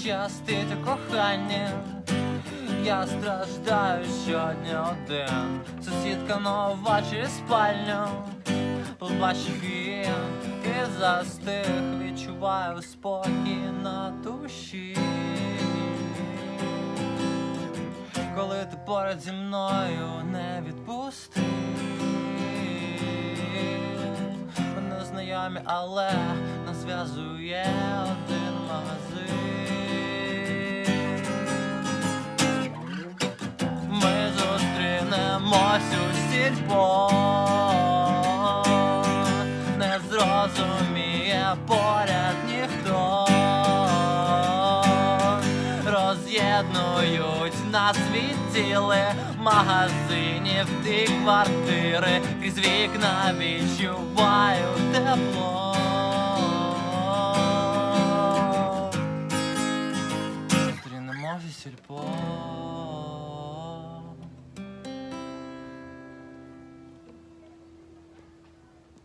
щастить у коханні. Я страждаю щодня один. Сусідка нова через спальню. Побачив її і застиг, відчуваю спокій на душі. Коли ти поряд зі мною не відпусти. Ми не знайомі, але нас зв'язує Мосю сільпо не зрозуміє поряд ніхто, роз'єднують нас від тіли магазинів ті квартири, крізь вікна відчуваю тепло. Сільпо.